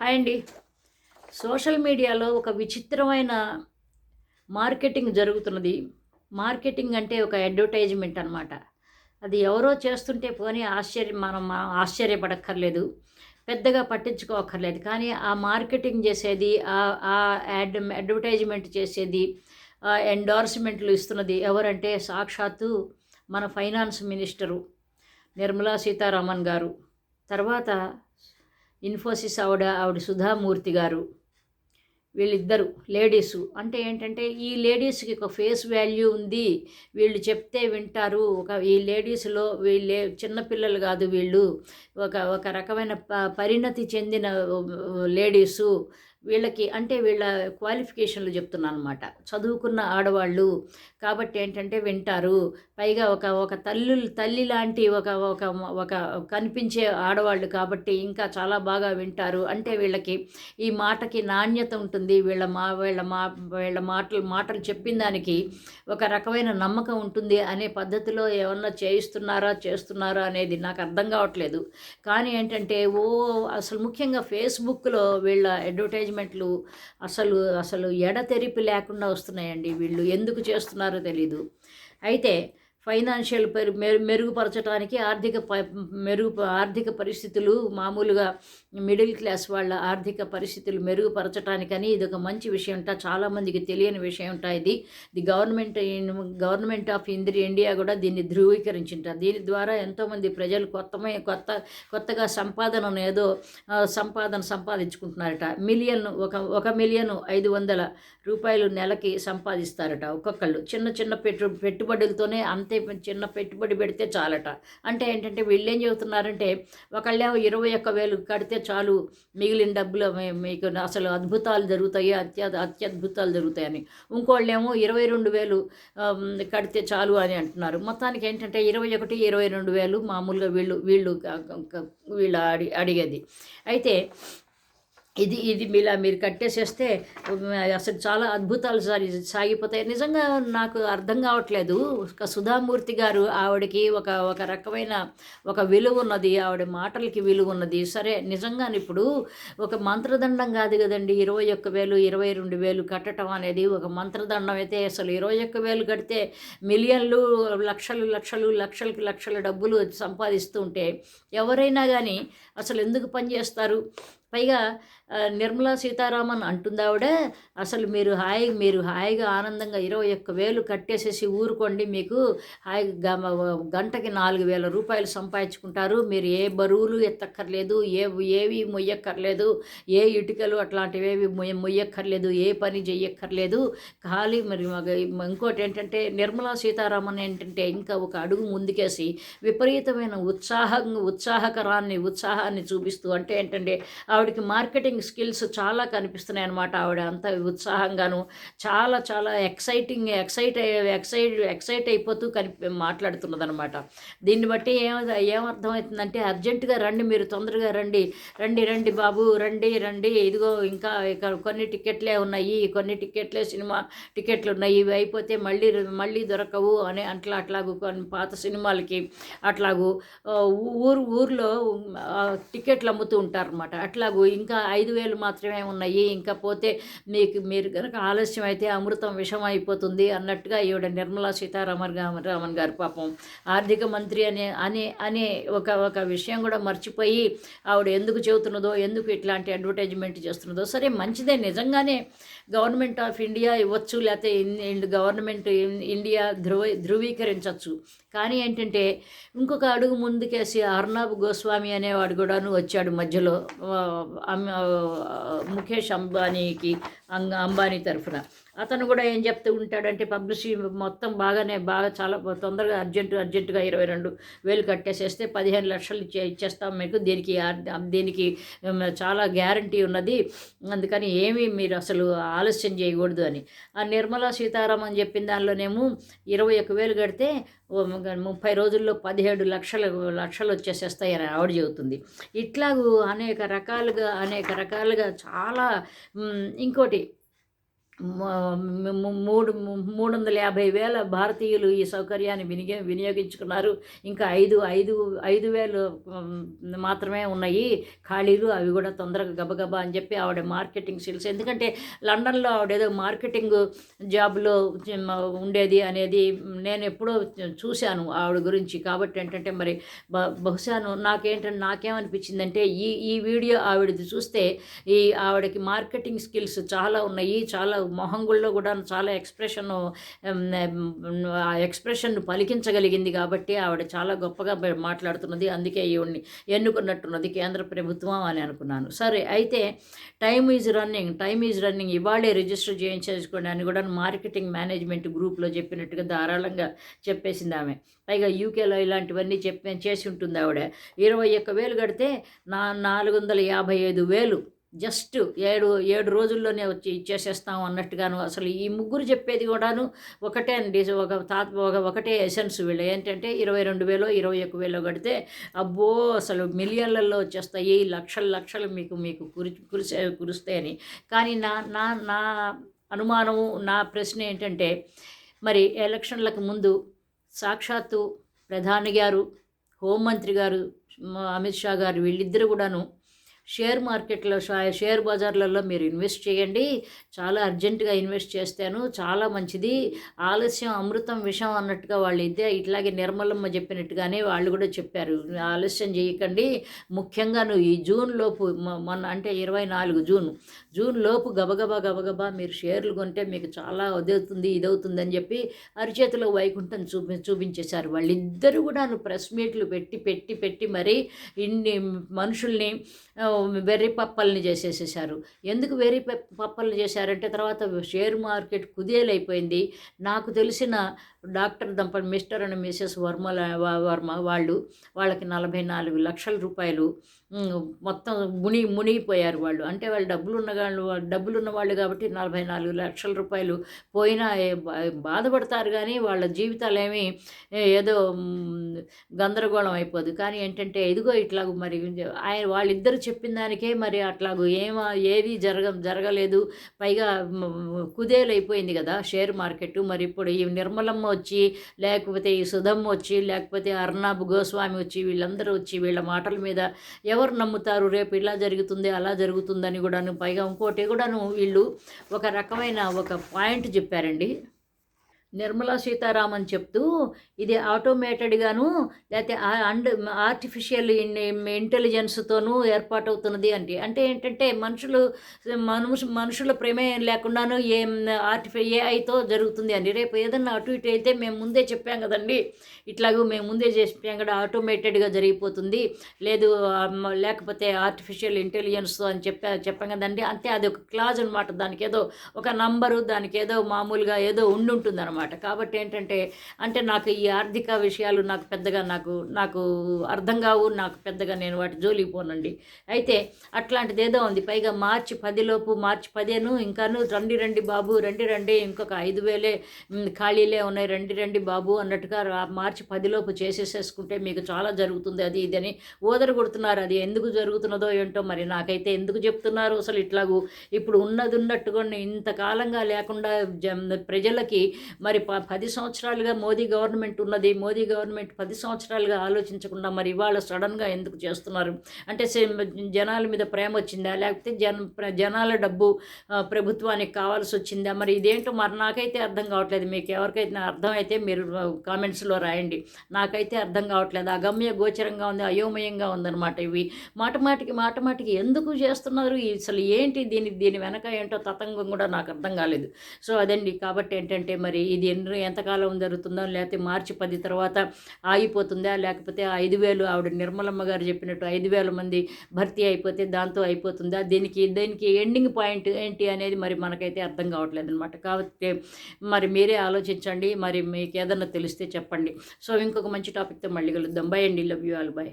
Hi అండి. Social మీడియాలో ఒక విచిత్రమైన మార్కెటింగ్ జరుగుతున్నది. మార్కెటింగ్ అంటే ఒక అడ్వర్టైజ్మెంట్ అనమాట అది ఎవరో చేస్తుంటే పోనీ ఆశ్చర్యం మనం మా- ఆశ్చర్యపడక్కర్లేదు. పెద్దగా పట్టించుకోక్కర్లేదు. కానీ ఆ మార్కెటింగ్ చేసేది ఆ- యాడ్ అడ్వర్టైజ్మెంట్ చేసేది ఆ ఎండార్స్మెంట్లు ఇస్తున్నది ఎవరంటే సాక్షాత్తు మన ఫైనాన్స్ మినిస్టరు నిర్మలా సీతారామన్ గారు. తర్వాత ఇన్ఫోసిస్ ఆవిడ ఆవిడ సుధామూర్తి గారు వీళ్ళిద్దరు లేడీసు. అంటే ఏంటంటే ఈ లేడీస్కి ఒక ఫేస్ వాల్యూ ఉంది. వీళ్ళు చెప్తే వింటారు. ఒక ఈ లేడీస్లో వీళ్ళే చిన్నపిల్లలు కాదు వీళ్ళు. ఒక ఒక రకమైన ప పరిణతి చెందిన లేడీసు. వీళ్ళకి అంటే వీళ్ళ క్వాలిఫికేషన్లు చెప్తున్నాను అనమాట చదువుకున్న ఆడవాళ్ళు కాబట్టి ఏంటంటే వింటారు. పైగా ఒక ఒక తల్లు తల్లి లాంటి ఒక ఒక ఒక కనిపించే ఆడవాళ్ళు కాబట్టి ఇంకా చాలా బాగా వింటారు. అంటే వీళ్ళకి ఈ మాటకి నాణ్యత ఉంటుంది. వీళ్ళ మా వీళ్ళ మా వీళ్ళ మాటలు మాటలు చెప్పిన దానికి ఒక రకమైన నమ్మకం ఉంటుంది అనే పద్ధతిలో ఏమన్నా చేయిస్తున్నారా చేస్తున్నారా అనేది నాకు అర్థం కావట్లేదు. కానీ ఏంటంటే ఓ అసలు ముఖ్యంగా ఫేస్బుక్లో వీళ్ళ అడ్వర్టైజ్మెంట్లు అసలు అసలు ఎడతెరిపి లేకుండా వస్తున్నాయండి వీళ్ళు. ఎందుకు చేస్తున్నారో తెలీదు. అయితే ఫైనాన్షియల్ పెరు మెరుగుపరచడానికి ఆర్థిక ప మెరుగు ఆర్థిక పరిస్థితులు మామూలుగా మిడిల్ క్లాస్ వాళ్ళ ఆర్థిక పరిస్థితులు మెరుగుపరచడానికని ఇది ఒక మంచి విషయం ఉంటా చాలామందికి తెలియని విషయం ఉంటా ఇది. ది గవర్నమెంట్ గవర్నమెంట్ ఆఫ్ ఇంద్రి ఇండియా కూడా దీన్ని ధృవీకరించింట. దీని ద్వారా ఎంతోమంది ప్రజలు కొత్తమే కొత్త కొత్తగా సంపాదనను ఏదో సంపాదన సంపాదించుకుంటున్నారట. మిలియన్ ఒక ఒక మిలియన్ ఐదు వందల రూపాయలు నెలకి సంపాదిస్తారట ఒక్కొక్కళ్ళు. చిన్న చిన్న పెట్టు పెట్టుబడులతోనే అంతే చిన్న పెట్టుబడి పెడితే చాలట. అంటే ఏంటంటే వీళ్ళు ఏం చెబుతున్నారంటే ఒకళ్ళేమో ఇరవై ఒక్క వేలు కడితే చాలు మిగిలిన డబ్బులు మీకు అసలు అద్భుతాలు జరుగుతాయి అత్య అత్యద్భుతాలు జరుగుతాయని. ఇంకోళ్ళేమో ఇరవై రెండు వేలు కడితే చాలు అని అంటున్నారు. మొత్తానికి ఏంటంటే ఇరవై ఒకటి ఇరవై రెండు వేలు మామూలుగా వీళ్ళు వీళ్ళు వీళ్ళు అడి అడిగేది. అయితే ఇది ఇది మీలా మీరు కట్టేసేస్తే అసలు చాలా అద్భుతాలు సాగి సాగిపోతాయి. నిజంగా నాకు అర్థం కావట్లేదు. ఒక సుధామూర్తి గారు ఆవిడకి ఒక ఒక రకమైన ఒక విలువ ఉన్నది ఆవిడ మాటలకి విలువ ఉన్నది సరే నిజంగా ఇప్పుడు ఒక మంత్రదండం కాదు కదండి. ఇరవై ఒక్క వేలు ఇరవై రెండు వేలు కట్టడం అనేది ఒక మంత్రదండం అయితే అసలు ఇరవై ఒక్క వేలు కడితే మిలియన్లు లక్షలు లక్షలు లక్షలకి లక్షల డబ్బులు సంపాదిస్తుంటే ఎవరైనా కానీ అసలు ఎందుకు పనిచేస్తారు పైగా నిర్మలా సీతారామన్ అంటుందావిడ అసలు మీరు హాయి మీరు హాయిగా ఆనందంగా ఇరవై ఒక్క వేలు కట్టేసేసి ఊరుకోండి. మీకు హాయిగా గంటకి నాలుగు వేల రూపాయలు సంపాదించుకుంటారు. మీరు ఏ బరువులు ఎత్తక్కర్లేదు ఏ ఏవి మొయ్యక్కర్లేదు ఏ ఇటుకలు అట్లాంటివి ఏవి మొయ్య మొయ్యక్కర్లేదు ఏ పని చెయ్యక్కర్లేదు ఖాళీ మరి ఇంకోటి ఏంటంటే నిర్మలా సీతారామన్ ఏంటంటే ఇంకా ఒక అడుగు ముందుకేసి విపరీతమైన ఉత్సాహం ఉత్సాహకరాన్ని ఉత్సాహాన్ని చూపిస్తూ అంటే ఏంటంటే ఆవిడకి మార్కెటింగ్ స్కిల్స్ చాలా కనిపిస్తున్నాయి అనమాట ఆవిడ అంత ఉత్సాహంగాను చాలా చాలా ఎక్సైటింగ్ ఎక్సైట్ ఎక్సైట్ ఎక్సైట్ అయిపోతూ కనిపి మాట్లాడుతున్నది అనమాట దీన్ని బట్టి ఏమ ఏమర్థమవుతుందంటే అర్జెంటుగా రండి మీరు తొందరగా రండి. రండి రండి బాబు రండి రండి. ఇదిగో ఇంకా ఇక్కడ కొన్ని టికెట్లే ఉన్నాయి కొన్ని టికెట్లే సినిమా టికెట్లు ఉన్నాయి ఇవి అయిపోతే మళ్ళీ మళ్ళీ దొరకవు అని అట్లా అట్లాగూ కొన్ని పాత సినిమాలకి అట్లాగూ ఊరు ఊర్లో టికెట్లు అమ్ముతూ ఉంటారనమాట అట్లాగూ ఇంకా ఐదు వేలు మాత్రమే ఉన్నాయి. ఇంకా పోతే మీకు మీరు కనుక ఆలస్యం అయితే అమృతం విషం అయిపోతుంది అన్నట్టుగా ఈవిడ నిర్మలా సీతారామన్ రామన్ గారు పాపం ఆర్థిక మంత్రి అనే అనే అనే ఒక ఒక విషయం కూడా మర్చిపోయి ఆవిడ ఎందుకు చెబుతున్నదో ఎందుకు ఇట్లాంటి అడ్వర్టైజ్మెంట్ చేస్తున్నదో సరే మంచిదే. నిజంగానే గవర్నమెంట్ ఆఫ్ ఇండియా ఇవ్వచ్చు లేకపోతే ఇన్- గవర్నమెంట్ ఇండియా ధృవ ధృవీకరించవచ్చు కానీ ఏంటంటే ఇంకొక అడుగు ముందుకేసి అర్ణబ్ గోస్వామి అనేవాడు కూడాను వచ్చాడు మధ్యలో ముఖేష్ అంబానీకి అంగ- అంబానీ తరఫున. అతను కూడా ఏం చెప్తూ ఉంటాడంటే పబ్లిసిటీ మొత్తం బాగానే బాగా చాలా తొందరగా అర్జెంటు అర్జెంటుగా ఇరవై రెండు వేలు కట్టేసేస్తే పదిహేను లక్షలు ఇచ్చే ఇచ్చేస్తాం మీకు. దీనికి దీనికి చాలా గ్యారంటీ ఉన్నది. అందుకని ఏమీ మీరు అసలు ఆలస్యం చేయకూడదు అని. ఆ నిర్మలా సీతారామన్ చెప్పిన దానిలోనేమో ఇరవై ఒక వేలు కడితే ముప్పై రోజుల్లో పదిహేడు లక్షలు లక్షలు వచ్చేసేస్తాయని ఆవిడ చెబుతుంది. ఇట్లాగూ అనేక రకాలుగా అనేక రకాలుగా చాలా ఇంకోటి మూడు మూడు వందల యాభై వేల భారతీయులు ఈ సౌకర్యాన్ని వినియోగ వినియోగించుకున్నారు. ఇంకా ఐదు ఐదు ఐదు వేలు మాత్రమే ఉన్నాయి. ఖాళీలు అవి కూడా తొందరగా గబగబా అని చెప్పి ఆవిడ మార్కెటింగ్ స్కిల్స్ ఎందుకంటే లండన్లో ఆవిడ ఏదో మార్కెటింగ్ జాబ్లో ఉండేది అనేది నేను ఎప్పుడో చూశాను ఆవిడ గురించి. కాబట్టి ఏంటంటే మరి బ- బహుశాను నాకేంటంటే నాకేమనిపించిందంటే ఈ ఈ వీడియో ఆవిడది చూస్తే ఈ ఆవిడకి మార్కెటింగ్ స్కిల్స్ చాలా ఉన్నాయి చాలా మొహంగుల్లో కూడా చాలా ఎక్స్ప్రెషన్ ఆ ఎక్స్ప్రెషన్ పలికించగలిగింది కాబట్టి ఆవిడ చాలా గొప్పగా మాట్లాడుతున్నది. అందుకే ఈవిడ్ని ఎన్నుకున్నట్టున్నది కేంద్ర ప్రభుత్వం అని అనుకున్నాను. సరే అయితే time is running time is running ఇవాళే రిజిస్టర్ చేయించేసుకోండి అని కూడా మార్కెటింగ్ మేనేజ్మెంట్ గ్రూప్లో చెప్పినట్టుగా ధారాళంగా చెప్పేసింది ఆమె. పైగా యూకేలో ఇలాంటివన్నీ చెప్పి చేసి ఉంటుంది ఆవిడ. ఇరవై ఒక్క వేలు కడితే నా నాలుగు వందల యాభై ఐదు వేలు జస్ట్ ఏడు ఏడు రోజుల్లోనే వచ్చి ఇచ్చేసేస్తాం అన్నట్టుగాను అసలు ఈ ముగ్గురు చెప్పేది కూడాను ఒకటే అండి. ఒక తాత ఒక ఒకటే ఎసెన్స్ వీళ్ళు. ఏంటంటే ఇరవై రెండు వేలో ఇరవై ఒక్క వేలో కడితే అబ్బో అసలు మిలియన్లలో వచ్చేస్తాయి లక్షలు లక్షలు మీకు మీకు కురి కురిసే కురుస్తాయని. కానీ నా నా నా అనుమానము నా ప్రశ్న ఏంటంటే మరి ఎలక్షన్లకు ముందు సాక్షాత్తు ప్రధాని గారు హోంమంత్రి గారు అమిత్ షా గారు వీళ్ళిద్దరు కూడాను షేర్ మార్కెట్లో షేర్ బజార్లలో మీరు ఇన్వెస్ట్ చేయండి. చాలా అర్జెంటుగా ఇన్వెస్ట్ చేస్తాను. చాలా మంచిది. ఆలస్యం అమృతం విషం అన్నట్టుగా వాళ్ళు ఇదే ఇట్లాగే నిర్మలమ్మ చెప్పినట్టుగానే వాళ్ళు కూడా చెప్పారు. ఆలస్యం చేయకండి. ముఖ్యంగా నువ్వు ఈ జూన్ లోపు మొన్న అంటే ఇరవై నాలుగు జూన్ జూన్ లోపు గబగబా గబగబా మీరు షేర్లు కొంటే మీకు చాలా అదవుతుంది ఇదవుతుంది అని చెప్పి అరిచేతిలో వైకుంఠం చూపి చూపించేశారు. వాళ్ళిద్దరూ కూడా ప్రెస్ మీట్లు పెట్టి పెట్టి పెట్టి మరి ఇన్ని మనుషుల్ని వెర్రి పప్పల్ని చేసేసేసారు ఎందుకు వెర్రి ప- పప్పల్ని చేశారంటే తర్వాత షేర్ మార్కెట్ కుదేలైపోయింది. నాకు తెలిసిన doctor దంప Mr and Mrs Varma Varma వాళ్ళు వాళ్ళకి నలభై నాలుగు లక్షల రూపాయలు మొత్తం ముని మునిగిపోయారు వాళ్ళు. అంటే వాళ్ళు డబ్బులు ఉన్న వాళ్ళు డబ్బులు ఉన్నవాళ్ళు కాబట్టి నలభై నాలుగు లక్షల రూపాయలు పోయినా బా- బాధపడతారు కానీ వాళ్ళ జీవితాలు ఏమి ఏదో గందరగోళం అయిపోదు. కానీ ఏంటంటే ఇదిగో ఇట్లాగ మరి ఆయన వాళ్ళిద్దరు చెప్పిన దానికే మరి అట్లాగూ ఏమ ఏది జరగ జరగలేదు. పైగా మ్, కుదేలైపోయింది కదా షేర్ మార్కెట్ మరి ఇప్పుడు ఈ నిర్మలమ్మ వచ్చి లేకపోతే ఈ సుధమ్మ వచ్చి లేకపోతే అర్నాబ్ గోస్వామి వచ్చి వీళ్ళందరూ వచ్చి వీళ్ళ మాటల మీద ఎవరు నమ్ముతారు? రేపు ఇలా జరుగుతుంది అలా జరుగుతుందని కూడాను. పైగా ఇంకోటి కూడాను వీళ్ళు ఒక రకమైన ఒక పాయింట్ చెప్పారండి. నిర్మలా సీతారామన్ చెప్తూ ఇది ఆటోమేటెడ్గాను లేకపోతే అండ్ ఆర్టిఫిషియల్ ఇంటెలిజెన్స్తోనూ ఏర్పాటవుతున్నది అంటే అంటే ఏంటంటే మనుషులు మనుషు మనుషుల ప్రమేయం లేకుండాను ఏ ఆర్టిఫి ఏఐతో జరుగుతుంది అండి. రేపు ఏదన్నా అటు ఇటు అయితే మేము ముందే చెప్పాం కదండి. ఇట్లాగూ మేము ముందే చెప్పాం కదా ఆటోమేటెడ్గా జరిగిపోతుంది. లేదు లేకపోతే ఆర్టిఫిషియల్ ఇంటెలిజెన్స్తో అని చెప్పా చెప్పాం కదండి. అంతే అది ఒక క్లాజ్ అనమాట దానికి ఏదో ఒక నంబరు దానికి ఏదో మామూలుగా ఏదో ఉండుంటుంది అనమాట కాబట్టి ఏంటంటే అంటే నాకు ఈ ఆర్థిక విషయాలు నాకు పెద్దగా నాకు నాకు అర్థం కావు నాకు పెద్దగా నేను వాటి జోలికి పోనండి. అయితే అట్లాంటిది ఏదో ఉంది. పైగా మార్చి పదిలోపు మార్చి పదేను ఇంకాను రండి రండి బాబు రండి రండి ఇంకొక ఐదు వేలే ఖాళీలే ఉన్నాయి రండి రండి బాబు అన్నట్టుగా మార్చి పదిలోపు చేసేసేసుకుంటే మీకు చాలా జరుగుతుంది అది ఇది అని ఓదర కొడుతున్నారు. అది ఎందుకు జరుగుతున్నదో ఏంటో మరి నాకైతే ఎందుకు చెప్తున్నారు అసలు ఇట్లాగూ? ఇప్పుడు ఉన్నది ఉన్నట్టుగా ఇంతకాలంగా లేకుండా జ- ప్రజలకి మరి ప పది సంవత్సరాలుగా మోదీ గవర్నమెంట్ ఉన్నది. మోదీ గవర్నమెంట్ పది సంవత్సరాలుగా ఆలోచించకుండా మరి ఇవాళ సడన్గా ఎందుకు చేస్తున్నారు? అంటే జనాల మీద ప్రేమ వచ్చిందా? లేకపోతే జన ప్ర- జనాల డబ్బు ప్రభుత్వానికి కావాల్సి వచ్చిందా? మరి ఇదేంటో మరి నాకైతే అర్థం కావట్లేదు. మీకు ఎవరికైతే అర్థమైతే మీరు కామెంట్స్లో రాయండి. నాకైతే అర్థం కావట్లేదు. అగమ్య గోచరంగా ఉంది అయోమయంగా ఉందన్నమాట ఇవి. మాట మాటికి మాట మాటికి ఎందుకు చేస్తున్నారు? ఈ- అసలు ఏంటి దీని దీని వెనక ఏంటో తతంగం కూడా నాకు అర్థం కాలేదు. సో అదండి. కాబట్టి ఏంటంటే మరి ఇది ఎన్ని ఎంతకాలం జరుగుతుందో లేకపోతే మార్చి పది తర్వాత ఆగిపోతుందా? లేకపోతే ఐదు వేలు ఆవిడ నిర్మలమ్మ గారు చెప్పినట్టు ఐదు వేల మంది భర్తీ అయిపోతే దాంతో అయిపోతుందా? దీనికి దీనికి ఎండింగ్ పాయింట్ ఏంటి అనేది మరి మనకైతే అర్థం కావట్లేదు అనమాట కాబట్టి మరి మీరే ఆలోచించండి. మరి మీకు ఏదన్నా తెలిస్తే చెప్పండి. సో ఇంకొక మంచి టాపిక్తో మళ్ళీ కలుద్దాం. బై అండి. Love you all by